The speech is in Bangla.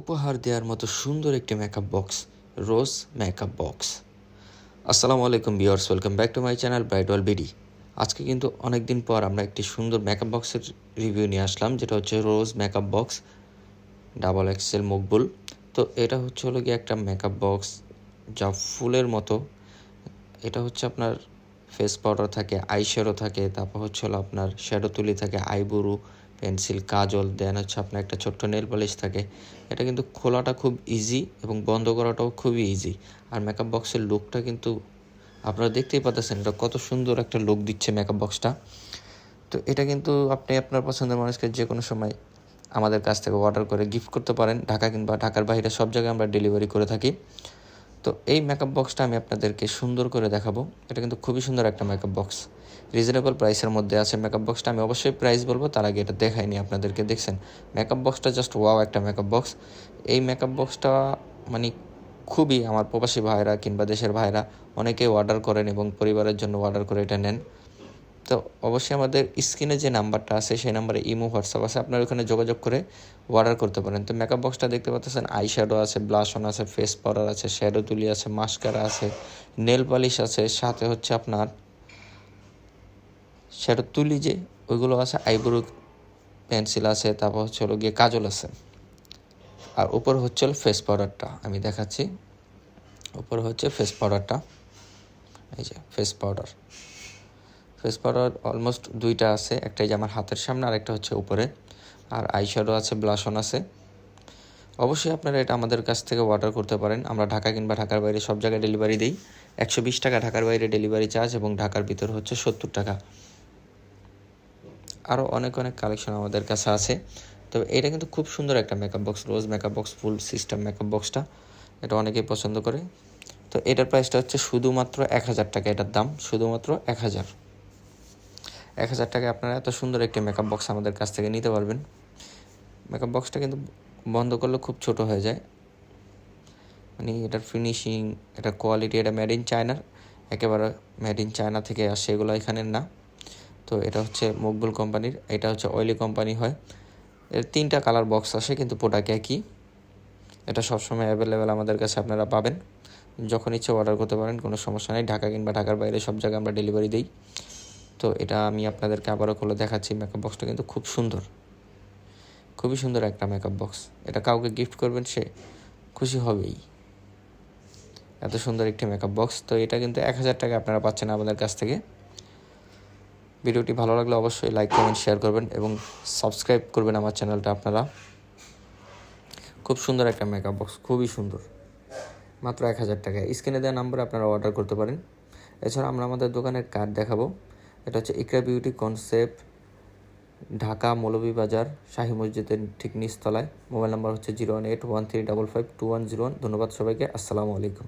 উপহার দেওয়ার মতো সুন্দর একটি makeup box rose makeup box আসসালামু আলাইকুম viewers welcome back to my channel bridal BD আজকে কিন্তু অনেক দিন পর আমরা একটি সুন্দর মেকআপ বক্সের রিভিউ নিয়ে আসলাম, যেটা হচ্ছে rose makeup box double excel Maqbool তো এটা হচ্ছে হলো গিয়ে একটা মেকআপ বক্স যা ফুলের মতো। এটা হচ্ছে আপনার ফেস পাউডার থাকে আই শ্যাডো থাকে, তারপর হচ্ছে হলো আপনার শ্যাডো তুলি থাকে আইবুরু পেন্সিল, কাজল, দেন হচ্ছে আপনার একটা ছোট্ট নেল পলিশ থাকে। এটা কিন্তু খোলাটা খুব ইজি এবং বন্ধ করাটাও খুবই ইজি আর মেকআপ বক্সের লুকটা কিন্তু আপনারা দেখতেই পাচ্ছেন এটা কত সুন্দর একটা লুক দিচ্ছে মেকআপ বক্সটা তো এটা কিন্তু আপনি আপনার পছন্দের মানুষকে যে কোনো সময় আমাদের কাছ থেকে অর্ডার করে গিফট করতে পারেন। ঢাকা কিংবা ঢাকার বাইরে সব জায়গায় আমরা ডেলিভারি করে থাকি। তো এই মেকআপ বক্সটা আমি আপনাদেরকে সুন্দর করে দেখাবো। এটা কিন্তু খুবই সুন্দর একটা মেকআপ বক্স রিজনেবল প্রাইসের মধ্যে আছে মেকআপ বক্সটা আমি অবশ্যই প্রাইস বলব, তার আগে এটা দেখাইনি আপনাদেরকে, দেখছেন? মেকআপ বক্সটা জাস্ট ওয়াও একটা মেকআপ বক্স এই মেকআপ বক্সটা মানে খুবই আমার প্রবাসী ভাইরা কিংবা দেশের ভাইরা অনেকেই অর্ডার করেন এবং পরিবারের জন্য অর্ডার করে এটা নেন। তো অবশ্যই আমাদের স্ক্রিনে যে নাম্বারটা আছে, সেই নাম্বারে ইমো, হোয়াটসঅ্যাপ আছে। আপনার ওখানে যোগাযোগ করে অর্ডার করতে পারেন। তো মেকআপ বক্সটা দেখতে পাচ্ছেন আই শ্যাডো আছে ব্লাশন আছে ফেস পাউডার আছে শ্যাডো তুলি আছে মাস্কারা আছে নেল পালিশ আছে, সাথে হচ্ছে আপনার শ্যাডো তুলি যে, ওইগুলো আছে আইব্রো পেন্সিল আছে, তারপর হচ্ছে হলো গিয়ে কাজল আছে। আর উপর হচ্ছে হলো ফেস পাউডারটা আমি দেখাচ্ছি। উপর হচ্ছে ফেস পাউডারটা এই যে face powder face powder almost দুইটা আছে, একটা যে আমার হাতের সামনে আর একটা হচ্ছে উপরে। আর আইশ্যাডো আছে ব্লাশন আছে। অবশ্যই আপনারা এটা আমাদের কাছ থেকে অর্ডার করতে পারেন। আমরা ঢাকা কিংবা ঢাকার বাইরে সব জায়গায় ডেলিভারি দিই। একশো বিশ টাকা ঢাকার বাইরে ডেলিভারি চার্জ এবং ঢাকার ভিতর হচ্ছে সত্তর টাকা। আরও অনেক অনেক কালেকশন আমাদের কাছে আছে। তবে এটা কিন্তু খুব সুন্দর একটা মেকআপ বক্স রোজ makeup box full system makeup বক্সটা এটা অনেকেই পছন্দ করে। তো এটার প্রাইসটা হচ্ছে শুধুমাত্র এক হাজার টাকা, এটার দাম শুধুমাত্র এক হাজার। এক হাজার টাকায় আপনারা এত সুন্দর একটি মেকআপ বক্স আমাদের কাছ থেকে নিতে পারবেন। মেকআপ বক্সটা কিন্তু বন্ধ করলে খুব ছোট হয়ে যায়। মানে এটার ফিনিশিং এটার কোয়ালিটি এটা মেড ইন চায়নার একেবারে মেড ইন চায়না থেকে আসে এগুলো এখানের না। তো এটা হচ্ছে মকবুল কোম্পানির, এটা হচ্ছে অয়েলি কোম্পানি হয়। এর তিনটা কালার বক্স আসে, কিন্তু প্রোডাক্ট একই। এটা সবসময় অ্যাভেলেবেল আমাদের কাছে আপনারা পাবেন। যখন ইচ্ছে অর্ডার করতে পারেন, কোনো সমস্যা নেই। ঢাকা কিংবা ঢাকার বাইরে সব জায়গায় আমরা ডেলিভারি দিই। তো এটা আমি আপনাদেরকে আবারও খুলে দেখাচ্ছি মেকআপ বক্সটা কিন্তু খুব সুন্দর। খুবই সুন্দর একটা মেকআপ বক্স এটা কাউকে গিফট করবেন সে খুশি হবেই। এত সুন্দর একটি মেকআপ বক্স তো এটা কিন্তু এক হাজার টাকা আপনারা পাচ্ছেন আমাদের কাছ থেকে। ভিডিওটি ভালো লাগলে অবশ্যই লাইক কমেন্ট শেয়ার করবেন এবং সাবস্ক্রাইব করবেন আমার চ্যানেলটা আপনারা। খুব সুন্দর একটা মেকআপ বক্স খুবই সুন্দর। মাত্র এক হাজার টাকা স্ক্রিনে দেওয়া নাম্বারে আপনারা অর্ডার করতে পারেন। এছাড়া আমরা আমাদের দোকানের কার্ড দেখাবো। এটা হচ্ছে ইকরা বিউটি কনসেপ্ট, ঢাকা মৌলভীবাজার শাহী মসজিদের ঠিক নিচতলায়। মোবাইল নাম্বার হচ্ছে zero one eight one three double five two one zero one. ধন্যবাদ সবাইকে। আসসালামু আলাইকুম।